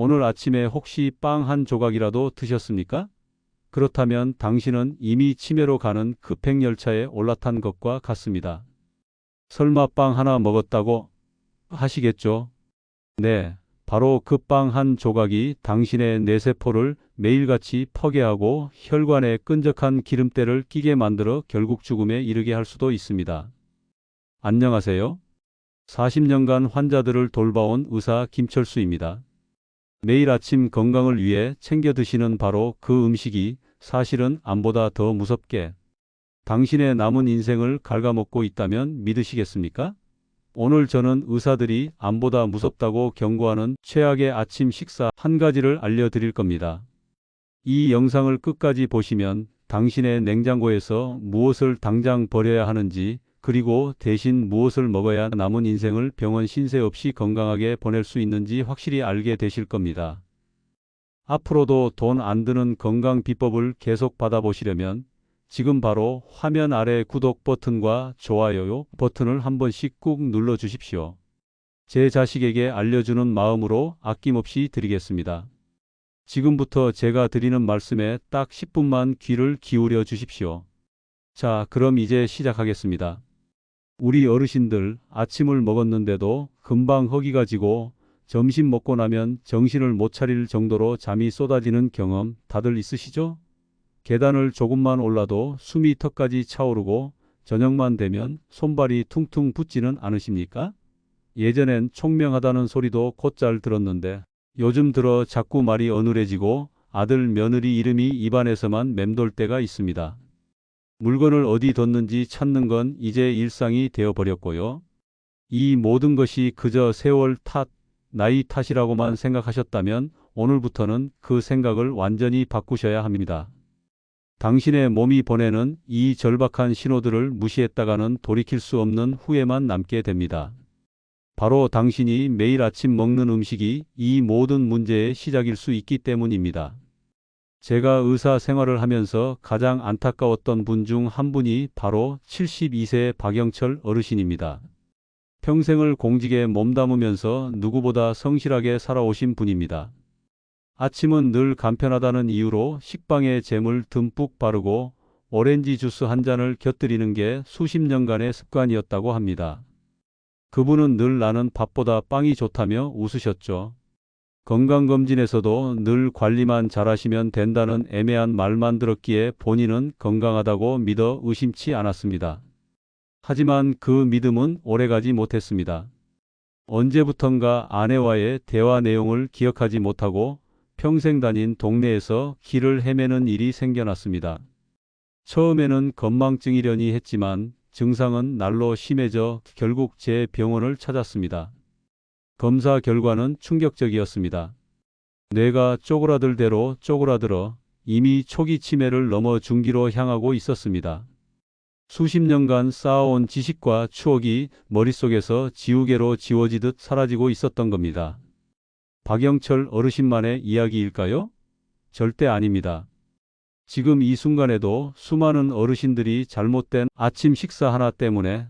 오늘 아침에 혹시 빵 한 조각이라도 드셨습니까? 그렇다면 당신은 이미 치매로 가는 급행열차에 올라탄 것과 같습니다. 설마 빵 하나 먹었다고 하시겠죠? 네, 바로 그 빵 한 조각이 당신의 뇌세포를 매일같이 퍼개하고 혈관에 끈적한 기름때를 끼게 만들어 결국 죽음에 이르게 할 수도 있습니다. 안녕하세요. 40년간 환자들을 돌봐온 의사 김철수입니다. 매일 아침 건강을 위해 챙겨 드시는 바로 그 음식이 사실은 암보다 더 무섭게 당신의 남은 인생을 갉아먹고 있다면 믿으시겠습니까? 오늘 저는 의사들이 암보다 무섭다고 경고하는 최악의 아침 식사 한 가지를 알려드릴 겁니다. 이 영상을 끝까지 보시면 당신의 냉장고에서 무엇을 당장 버려야 하는지 그리고 대신 무엇을 먹어야 남은 인생을 병원 신세 없이 건강하게 보낼 수 있는지 확실히 알게 되실 겁니다. 앞으로도 돈 안 드는 건강 비법을 계속 받아보시려면 지금 바로 화면 아래 구독 버튼과 좋아요 버튼을 한 번씩 꾹 눌러 주십시오. 제 자식에게 알려주는 마음으로 아낌없이 드리겠습니다. 지금부터 제가 드리는 말씀에 딱 10분만 귀를 기울여 주십시오. 자, 그럼 이제 시작하겠습니다. 우리 어르신들 아침을 먹었는데도 금방 허기가 지고 점심 먹고 나면 정신을 못 차릴 정도로 잠이 쏟아지는 경험 다들 있으시죠? 계단을 조금만 올라도 숨이 턱까지 차오르고 저녁만 되면 손발이 퉁퉁 붓지는 않으십니까? 예전엔 총명하다는 소리도 곧잘 들었는데 요즘 들어 자꾸 말이 어눌해지고 아들 며느리 이름이 입안에서만 맴돌 때가 있습니다. 물건을 어디 뒀는지 찾는 건 이제 일상이 되어버렸고요. 이 모든 것이 그저 세월 탓, 나이 탓이라고만 생각하셨다면 오늘부터는 그 생각을 완전히 바꾸셔야 합니다. 당신의 몸이 보내는 이 절박한 신호들을 무시했다가는 돌이킬 수 없는 후회만 남게 됩니다. 바로 당신이 매일 아침 먹는 음식이 이 모든 문제의 시작일 수 있기 때문입니다. 제가 의사 생활을 하면서 가장 안타까웠던 분 중 한 분이 바로 72세 박영철 어르신입니다. 평생을 공직에 몸담으면서 누구보다 성실하게 살아오신 분입니다. 아침은 늘 간편하다는 이유로 식빵에 잼을 듬뿍 바르고 오렌지 주스 한 잔을 곁들이는 게 수십 년간의 습관이었다고 합니다. 그분은 늘 나는 밥보다 빵이 좋다며 웃으셨죠. 건강검진에서도 늘 관리만 잘하시면 된다는 애매한 말만 들었기에 본인은 건강하다고 믿어 의심치 않았습니다. 하지만 그 믿음은 오래가지 못했습니다. 언제부턴가 아내와의 대화 내용을 기억하지 못하고 평생 다닌 동네에서 길을 헤매는 일이 생겨났습니다. 처음에는 건망증이려니 했지만 증상은 날로 심해져 결국 제 병원을 찾았습니다. 검사 결과는 충격적이었습니다. 뇌가 쪼그라들 대로 쪼그라들어 이미 초기 치매를 넘어 중기로 향하고 있었습니다. 수십 년간 쌓아온 지식과 추억이 머릿속에서 지우개로 지워지듯 사라지고 있었던 겁니다. 박영철 어르신만의 이야기일까요? 절대 아닙니다. 지금 이 순간에도 수많은 어르신들이 잘못된 아침 식사 하나 때문에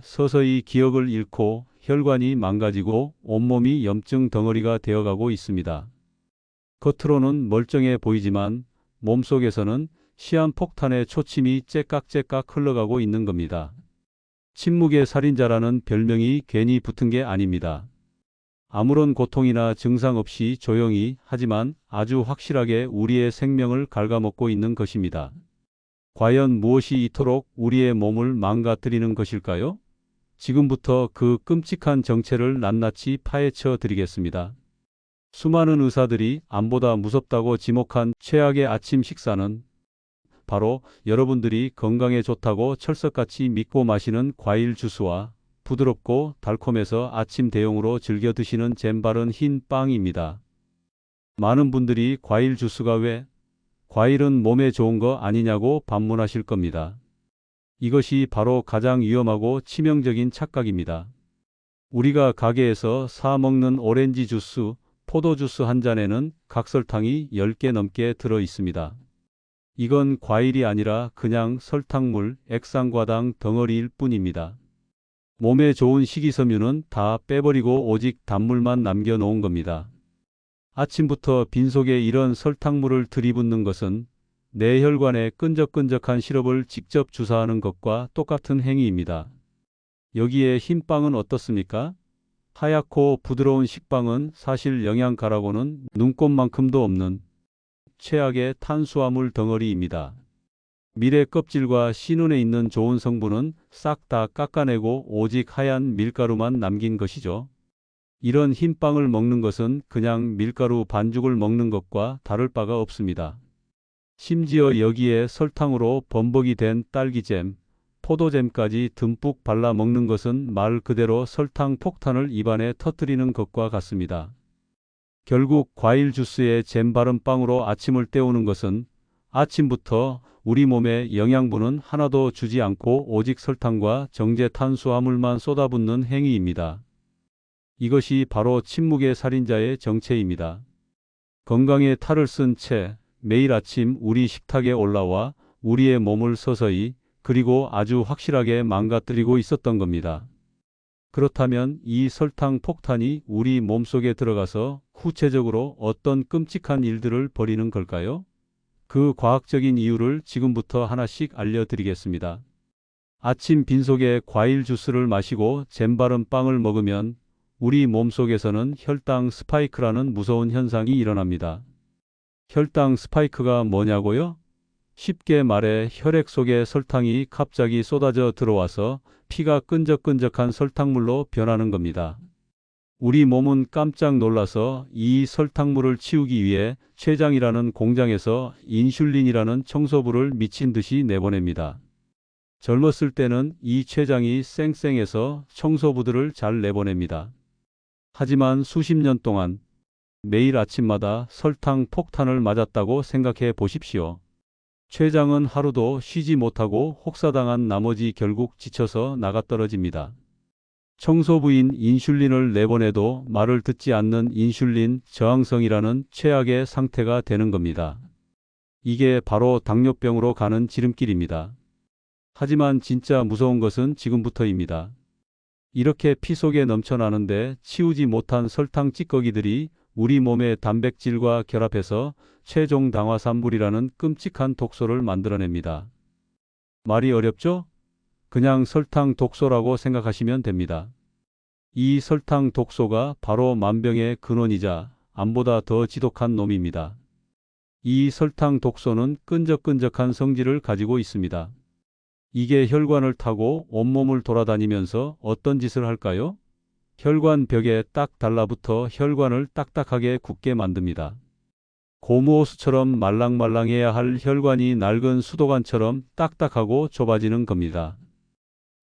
서서히 기억을 잃고 혈관이 망가지고 온몸이 염증 덩어리가 되어가고 있습니다. 겉으로는 멀쩡해 보이지만 몸속에서는 시한폭탄의 초침이 째깍째깍 흘러가고 있는 겁니다. 침묵의 살인자라는 별명이 괜히 붙은 게 아닙니다. 아무런 고통이나 증상 없이 조용히 하지만 아주 확실하게 우리의 생명을 갉아먹고 있는 것입니다. 과연 무엇이 이토록 우리의 몸을 망가뜨리는 것일까요? 지금부터 그 끔찍한 정체를 낱낱이 파헤쳐 드리겠습니다. 수많은 의사들이 암보다 무섭다고 지목한 최악의 아침 식사는 바로 여러분들이 건강에 좋다고 철석같이 믿고 마시는 과일 주스와 부드럽고 달콤해서 아침 대용으로 즐겨 드시는 잼 바른 흰 빵입니다. 많은 분들이 과일 주스가 왜 과일은 몸에 좋은 거 아니냐고 반문하실 겁니다. 이것이 바로 가장 위험하고 치명적인 착각입니다. 우리가 가게에서 사 먹는 오렌지 주스, 포도 주스 한 잔에는 각설탕이 10개 넘게 들어 있습니다. 이건 과일이 아니라 그냥 설탕물, 액상과당 덩어리일 뿐입니다. 몸에 좋은 식이섬유는 다 빼버리고 오직 단물만 남겨 놓은 겁니다. 아침부터 빈속에 이런 설탕물을 들이붓는 것은 뇌 혈관에 끈적끈적한 시럽을 직접 주사하는 것과 똑같은 행위입니다. 여기에 흰빵은 어떻습니까? 하얗고 부드러운 식빵은 사실 영양가라고는 눈꼽만큼도 없는 최악의 탄수화물 덩어리입니다. 밀의 껍질과 신운에 있는 좋은 성분은 싹 다 깎아내고 오직 하얀 밀가루만 남긴 것이죠. 이런 흰 빵을 먹는 것은 그냥 밀가루 반죽을 먹는 것과 다를 바가 없습니다. 심지어 여기에 설탕으로 범벅이 된 딸기잼, 포도잼까지 듬뿍 발라 먹는 것은 말 그대로 설탕 폭탄을 입안에 터뜨리는 것과 같습니다. 결국 과일 주스에 잼 바른 빵으로 아침을 때우는 것은 아침부터 우리 몸에 영양분은 하나도 주지 않고 오직 설탕과 정제 탄수화물만 쏟아붓는 행위입니다. 이것이 바로 침묵의 살인자의 정체입니다. 건강에 탈을 쓴 채 매일 아침 우리 식탁에 올라와 우리의 몸을 서서히 그리고 아주 확실하게 망가뜨리고 있었던 겁니다. 그렇다면 이 설탕 폭탄이 우리 몸속에 들어가서 구체적으로 어떤 끔찍한 일들을 벌이는 걸까요? 그 과학적인 이유를 지금부터 하나씩 알려드리겠습니다. 아침 빈속에 과일 주스를 마시고 잼 바른 빵을 먹으면 우리 몸속에서는 혈당 스파이크라는 무서운 현상이 일어납니다. 혈당 스파이크가 뭐냐고요? 쉽게 말해 혈액 속에 설탕이 갑자기 쏟아져 들어와서 피가 끈적끈적한 설탕물로 변하는 겁니다. 우리 몸은 깜짝 놀라서 이 설탕물을 치우기 위해 췌장이라는 공장에서 인슐린이라는 청소부를 미친 듯이 내보냅니다. 젊었을 때는 이 췌장이 쌩쌩해서 청소부들을 잘 내보냅니다. 하지만 수십 년 동안 매일 아침마다 설탕 폭탄을 맞았다고 생각해 보십시오. 췌장은 하루도 쉬지 못하고 혹사당한 나머지 결국 지쳐서 나가떨어집니다. 청소부인 인슐린을 내보내도 말을 듣지 않는 인슐린 저항성이라는 최악의 상태가 되는 겁니다. 이게 바로 당뇨병으로 가는 지름길입니다. 하지만 진짜 무서운 것은 지금부터입니다. 이렇게 피 속에 넘쳐나는데 치우지 못한 설탕 찌꺼기들이 우리 몸의 단백질과 결합해서 최종 당화산물이라는 끔찍한 독소를 만들어냅니다. 말이 어렵죠? 그냥 설탕 독소라고 생각하시면 됩니다. 이 설탕 독소가 바로 만병의 근원이자 암보다 더 지독한 놈입니다. 이 설탕 독소는 끈적끈적한 성질을 가지고 있습니다. 이게 혈관을 타고 온몸을 돌아다니면서 어떤 짓을 할까요? 혈관 벽에 딱 달라붙어 혈관을 딱딱하게 굳게 만듭니다. 고무호수처럼 말랑말랑해야 할 혈관이 낡은 수도관처럼 딱딱하고 좁아지는 겁니다.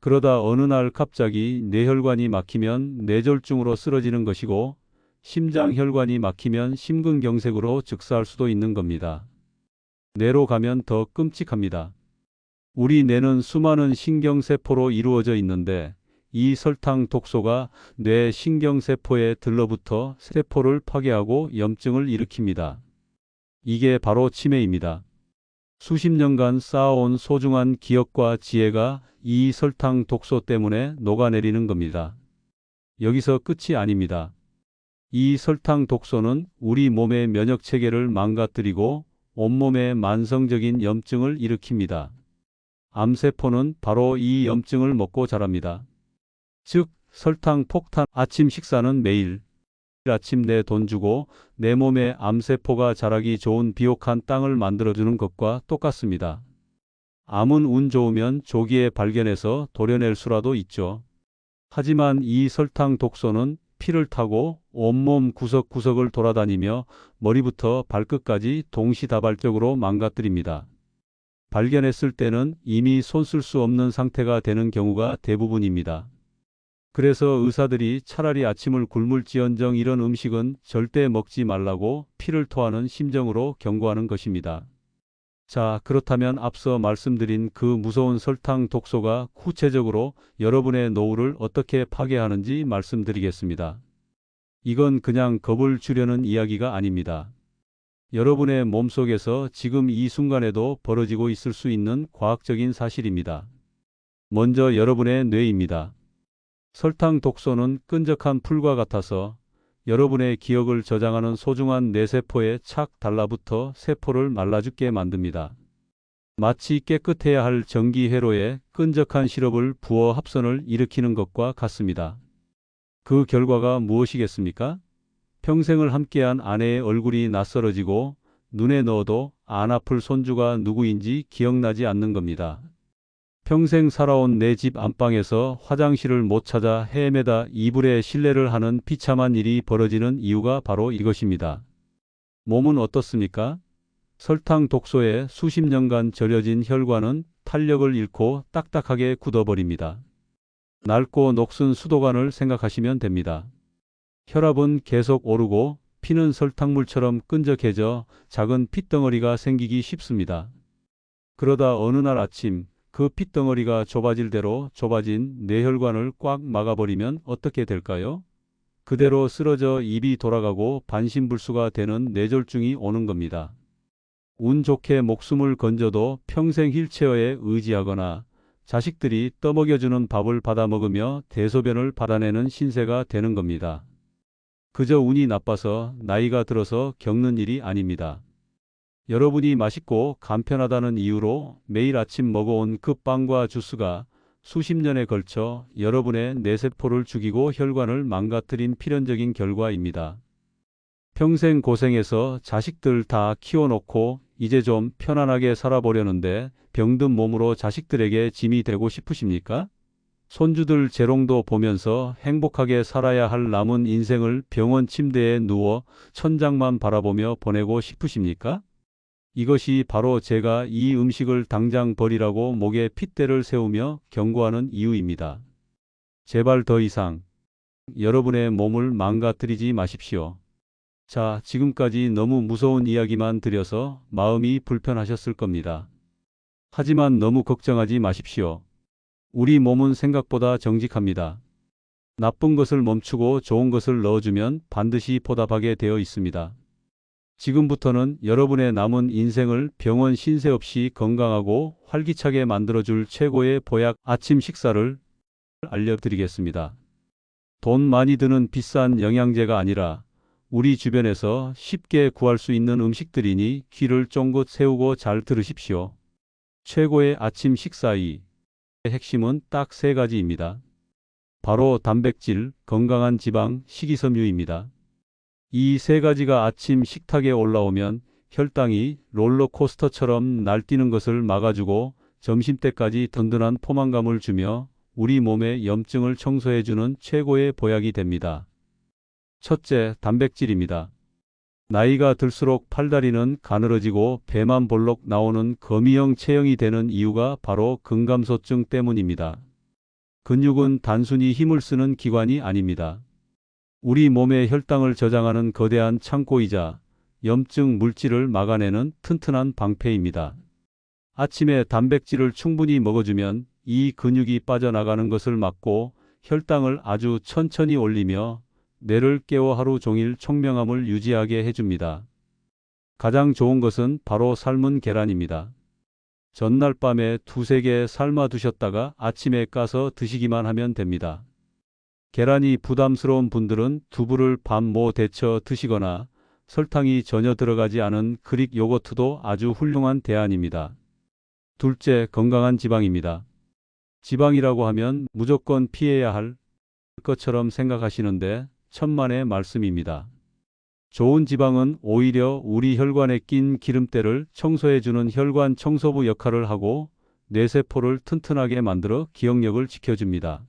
그러다 어느 날 갑자기 뇌혈관이 막히면 뇌졸중으로 쓰러지는 것이고 심장혈관이 막히면 심근경색으로 즉사할 수도 있는 겁니다. 뇌로 가면 더 끔찍합니다. 우리 뇌는 수많은 신경세포로 이루어져 있는데 이 설탕 독소가 뇌 신경세포에 들러붙어 세포를 파괴하고 염증을 일으킵니다. 이게 바로 치매입니다. 수십 년간 쌓아온 소중한 기억과 지혜가 이 설탕 독소 때문에 녹아내리는 겁니다. 여기서 끝이 아닙니다. 이 설탕 독소는 우리 몸의 면역 체계를 망가뜨리고 온몸에 만성적인 염증을 일으킵니다. 암세포는 바로 이 염증을 먹고 자랍니다. 즉, 설탕 폭탄 아침 식사는 매일 아침 내 돈 주고 내 몸에 암세포가 자라기 좋은 비옥한 땅을 만들어주는 것과 똑같습니다. 암은 운 좋으면 조기에 발견해서 도려낼 수라도 있죠. 하지만 이 설탕 독소는 피를 타고 온몸 구석구석을 돌아다니며 머리부터 발끝까지 동시다발적으로 망가뜨립니다. 발견했을 때는 이미 손 쓸 수 없는 상태가 되는 경우가 대부분입니다. 그래서 의사들이 차라리 아침을 굶을지언정 이런 음식은 절대 먹지 말라고 피를 토하는 심정으로 경고하는 것입니다. 자, 그렇다면 앞서 말씀드린 그 무서운 설탕 독소가 구체적으로 여러분의 노후를 어떻게 파괴하는지 말씀드리겠습니다. 이건 그냥 겁을 주려는 이야기가 아닙니다. 여러분의 몸속에서 지금 이 순간에도 벌어지고 있을 수 있는 과학적인 사실입니다. 먼저 여러분의 뇌입니다. 설탕 독소는 끈적한 풀과 같아서 여러분의 기억을 저장하는 소중한 뇌세포에 착 달라붙어 세포를 말라 죽게 만듭니다. 마치 깨끗해야 할 전기 회로에 끈적한 시럽을 부어 합선을 일으키는 것과 같습니다. 그 결과가 무엇이겠습니까? 평생을 함께한 아내의 얼굴이 낯설어지고 눈에 넣어도 안 아플 손주가 누구인지 기억나지 않는 겁니다. 평생 살아온 내 집 안방에서 화장실을 못 찾아 헤매다 이불에 실례를 하는 비참한 일이 벌어지는 이유가 바로 이것입니다. 몸은 어떻습니까? 설탕 독소에 수십 년간 절여진 혈관은 탄력을 잃고 딱딱하게 굳어버립니다. 낡고 녹슨 수도관을 생각하시면 됩니다. 혈압은 계속 오르고 피는 설탕물처럼 끈적해져 작은 핏덩어리가 생기기 쉽습니다. 그러다 어느 날 아침 그 핏덩어리가 좁아질 대로 좁아진 뇌혈관을 꽉 막아버리면 어떻게 될까요? 그대로 쓰러져 입이 돌아가고 반신불수가 되는 뇌졸중이 오는 겁니다. 운 좋게 목숨을 건져도 평생 휠체어에 의지하거나 자식들이 떠먹여주는 밥을 받아 먹으며 대소변을 받아내는 신세가 되는 겁니다. 그저 운이 나빠서 나이가 들어서 겪는 일이 아닙니다. 여러분이 맛있고 간편하다는 이유로 매일 아침 먹어온 그 빵과 주스가 수십 년에 걸쳐 여러분의 뇌세포를 죽이고 혈관을 망가뜨린 필연적인 결과입니다. 평생 고생해서 자식들 다 키워놓고 이제 좀 편안하게 살아보려는데 병든 몸으로 자식들에게 짐이 되고 싶으십니까? 손주들 재롱도 보면서 행복하게 살아야 할 남은 인생을 병원 침대에 누워 천장만 바라보며 보내고 싶으십니까? 이것이 바로 제가 이 음식을 당장 버리라고 목에 핏대를 세우며 경고하는 이유입니다. 제발 더 이상 여러분의 몸을 망가뜨리지 마십시오. 자, 지금까지 너무 무서운 이야기만 드려서 마음이 불편하셨을 겁니다. 하지만 너무 걱정하지 마십시오. 우리 몸은 생각보다 정직합니다. 나쁜 것을 멈추고 좋은 것을 넣어주면 반드시 보답하게 되어 있습니다. 지금부터는 여러분의 남은 인생을 병원 신세 없이 건강하고 활기차게 만들어줄 최고의 보약 아침 식사를 알려드리겠습니다. 돈 많이 드는 비싼 영양제가 아니라 우리 주변에서 쉽게 구할 수 있는 음식들이니 귀를 쫑긋 세우고 잘 들으십시오. 최고의 아침 식사의 핵심은 딱 세 가지입니다. 바로 단백질, 건강한 지방, 식이섬유입니다. 이 세 가지가 아침 식탁에 올라오면 혈당이 롤러코스터처럼 날뛰는 것을 막아주고 점심때까지 든든한 포만감을 주며 우리 몸의 염증을 청소해주는 최고의 보약이 됩니다. 첫째, 단백질입니다. 나이가 들수록 팔다리는 가늘어지고 배만 볼록 나오는 거미형 체형이 되는 이유가 바로 근감소증 때문입니다. 근육은 단순히 힘을 쓰는 기관이 아닙니다. 우리 몸의 혈당을 저장하는 거대한 창고이자 염증 물질을 막아내는 튼튼한 방패입니다. 아침에 단백질을 충분히 먹어주면 이 근육이 빠져나가는 것을 막고 혈당을 아주 천천히 올리며 뇌를 깨워 하루 종일 총명함을 유지하게 해줍니다. 가장 좋은 것은 바로 삶은 계란입니다. 전날 밤에 두세 개 삶아 두셨다가 아침에 까서 드시기만 하면 됩니다. 계란이 부담스러운 분들은 두부를 밤모 데쳐 드시거나 설탕이 전혀 들어가지 않은 그릭 요거트도 아주 훌륭한 대안입니다. 둘째, 건강한 지방입니다. 지방이라고 하면 무조건 피해야 할 것처럼 생각하시는데 천만의 말씀입니다. 좋은 지방은 오히려 우리 혈관에 낀 기름때를 청소해주는 혈관 청소부 역할을 하고 뇌세포를 튼튼하게 만들어 기억력을 지켜줍니다.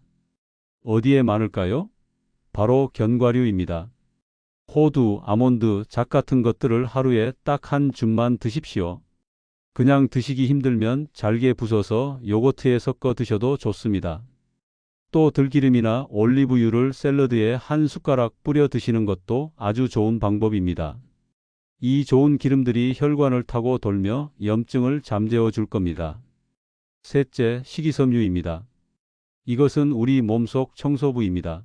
어디에 많을까요? 바로 견과류입니다. 호두, 아몬드, 잣 같은 것들을 하루에 딱 한 줌만 드십시오. 그냥 드시기 힘들면 잘게 부숴서 요거트에 섞어 드셔도 좋습니다. 또 들기름이나 올리브유를 샐러드에 한 숟가락 뿌려 드시는 것도 아주 좋은 방법입니다. 이 좋은 기름들이 혈관을 타고 돌며 염증을 잠재워 줄 겁니다. 셋째, 식이섬유입니다. 이것은 우리 몸속 청소부입니다.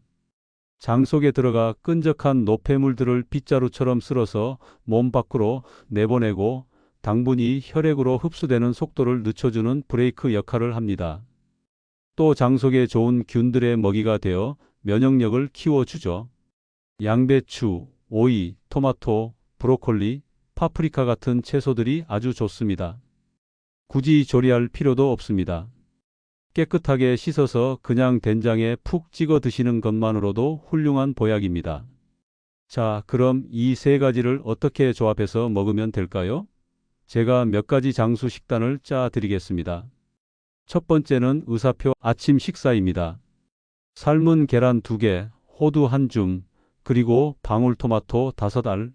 장 속에 들어가 끈적한 노폐물들을 빗자루처럼 쓸어서 몸 밖으로 내보내고 당분이 혈액으로 흡수되는 속도를 늦춰주는 브레이크 역할을 합니다. 또 장 속에 좋은 균들의 먹이가 되어 면역력을 키워주죠. 양배추, 오이, 토마토, 브로콜리, 파프리카 같은 채소들이 아주 좋습니다. 굳이 조리할 필요도 없습니다. 깨끗하게 씻어서 그냥 된장에 푹 찍어 드시는 것만으로도 훌륭한 보약입니다. 자, 그럼 이 세 가지를 어떻게 조합해서 먹으면 될까요? 제가 몇 가지 장수 식단을 짜 드리겠습니다. 첫 번째는 의사표 아침 식사입니다. 삶은 계란 2개, 호두 한 줌, 그리고 방울토마토 5알.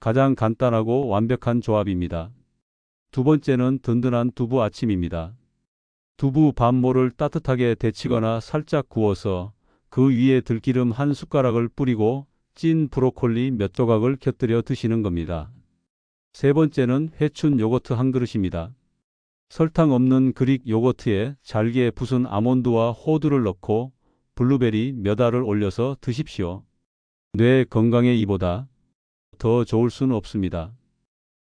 가장 간단하고 완벽한 조합입니다. 두 번째는 든든한 두부 아침입니다. 두부 반모를 따뜻하게 데치거나 살짝 구워서 그 위에 들기름 한 숟가락을 뿌리고 찐 브로콜리 몇 조각을 곁들여 드시는 겁니다. 세 번째는 회춘 요거트 한 그릇입니다. 설탕 없는 그릭 요거트에 잘게 부순 아몬드와 호두를 넣고 블루베리 몇 알을 올려서 드십시오. 뇌 건강에 이보다 더 좋을 수는 없습니다.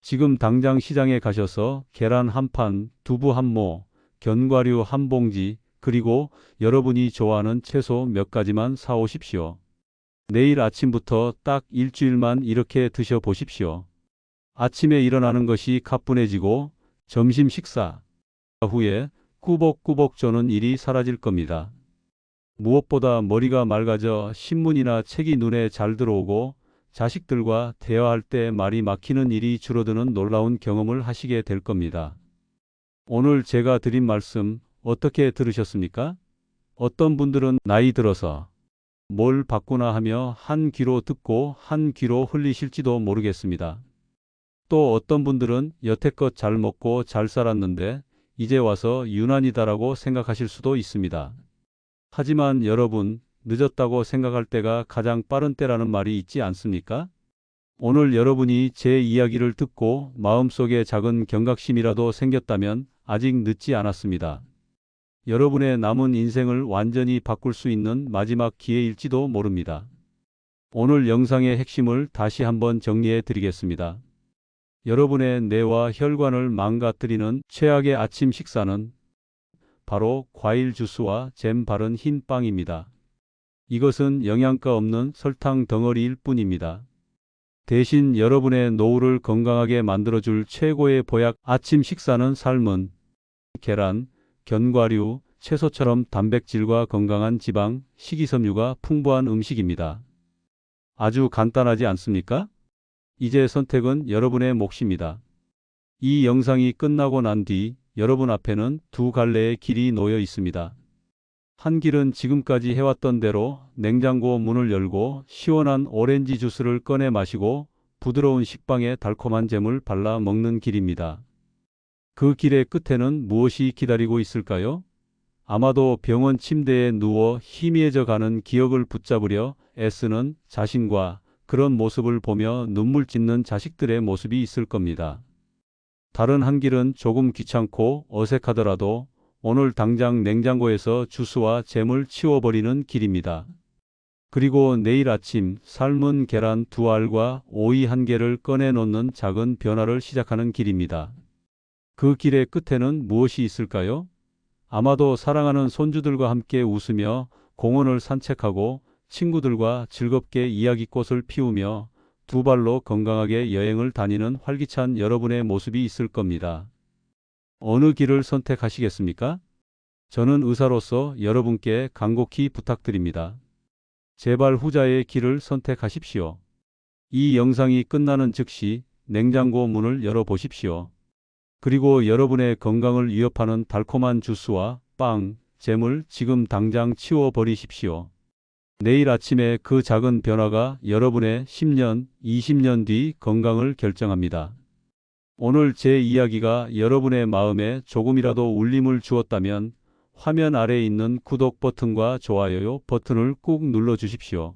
지금 당장 시장에 가셔서 계란 한 판, 두부 한 모, 견과류 한 봉지, 그리고 여러분이 좋아하는 채소 몇 가지만 사 오십시오. 내일 아침부터 딱 일주일만 이렇게 드셔 보십시오. 아침에 일어나는 것이 가뿐해지고 점심 식사 후에 꾸벅꾸벅 조는 일이 사라질 겁니다. 무엇보다 머리가 맑아져 신문이나 책이 눈에 잘 들어오고 자식들과 대화할 때 말이 막히는 일이 줄어드는 놀라운 경험을 하시게 될 겁니다. 오늘 제가 드린 말씀 어떻게 들으셨습니까? 어떤 분들은 나이 들어서 뭘 바꾸나 하며 한 귀로 듣고 한 귀로 흘리실지도 모르겠습니다. 또 어떤 분들은 여태껏 잘 먹고 잘 살았는데 이제 와서 유난이다라고 생각하실 수도 있습니다. 하지만 여러분, 늦었다고 생각할 때가 가장 빠른 때라는 말이 있지 않습니까? 오늘 여러분이 제 이야기를 듣고 마음속에 작은 경각심이라도 생겼다면 아직 늦지 않았습니다. 여러분의 남은 인생을 완전히 바꿀 수 있는 마지막 기회일지도 모릅니다. 오늘 영상의 핵심을 다시 한번 정리해 드리겠습니다. 여러분의 뇌와 혈관을 망가뜨리는 최악의 아침 식사는 바로 과일 주스와 잼 바른 흰 빵입니다. 이것은 영양가 없는 설탕 덩어리일 뿐입니다. 대신 여러분의 노후를 건강하게 만들어줄 최고의 보약 아침 식사는 삶은 계란, 견과류, 채소처럼 단백질과 건강한 지방, 식이섬유가 풍부한 음식입니다. 아주 간단하지 않습니까? 이제 선택은 여러분의 몫입니다. 이 영상이 끝나고 난 뒤 여러분 앞에는 두 갈래의 길이 놓여 있습니다. 한 길은 지금까지 해왔던 대로 냉장고 문을 열고 시원한 오렌지 주스를 꺼내 마시고 부드러운 식빵에 달콤한 잼을 발라 먹는 길입니다. 그 길의 끝에는 무엇이 기다리고 있을까요? 아마도 병원 침대에 누워 희미해져 가는 기억을 붙잡으려 애쓰는 자신과 그런 모습을 보며 눈물 짓는 자식들의 모습이 있을 겁니다. 다른 한 길은 조금 귀찮고 어색하더라도 오늘 당장 냉장고에서 주스와 잼을 치워버리는 길입니다. 그리고 내일 아침 삶은 계란 두 알과 오이 한 개를 꺼내 놓는 작은 변화를 시작하는 길입니다. 그 길의 끝에는 무엇이 있을까요? 아마도 사랑하는 손주들과 함께 웃으며 공원을 산책하고 친구들과 즐겁게 이야기꽃을 피우며 두 발로 건강하게 여행을 다니는 활기찬 여러분의 모습이 있을 겁니다. 어느 길을 선택하시겠습니까? 저는 의사로서 여러분께 간곡히 부탁드립니다. 제발 후자의 길을 선택하십시오. 이 영상이 끝나는 즉시 냉장고 문을 열어보십시오. 그리고 여러분의 건강을 위협하는 달콤한 주스와 빵, 잼을 지금 당장 치워버리십시오. 내일 아침에 그 작은 변화가 여러분의 10년, 20년 뒤 건강을 결정합니다. 오늘 제 이야기가 여러분의 마음에 조금이라도 울림을 주었다면 화면 아래에 있는 구독 버튼과 좋아요 버튼을 꾹 눌러 주십시오.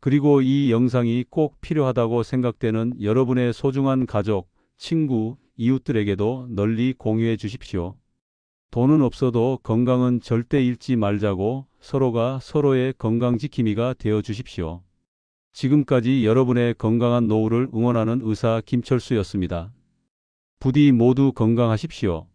그리고 이 영상이 꼭 필요하다고 생각되는 여러분의 소중한 가족, 친구, 이웃들에게도 널리 공유해 주십시오. 돈은 없어도 건강은 절대 잃지 말자고 서로가 서로의 건강지킴이가 되어 주십시오. 지금까지 여러분의 건강한 노후를 응원하는 의사 김철수였습니다. 부디 모두 건강하십시오.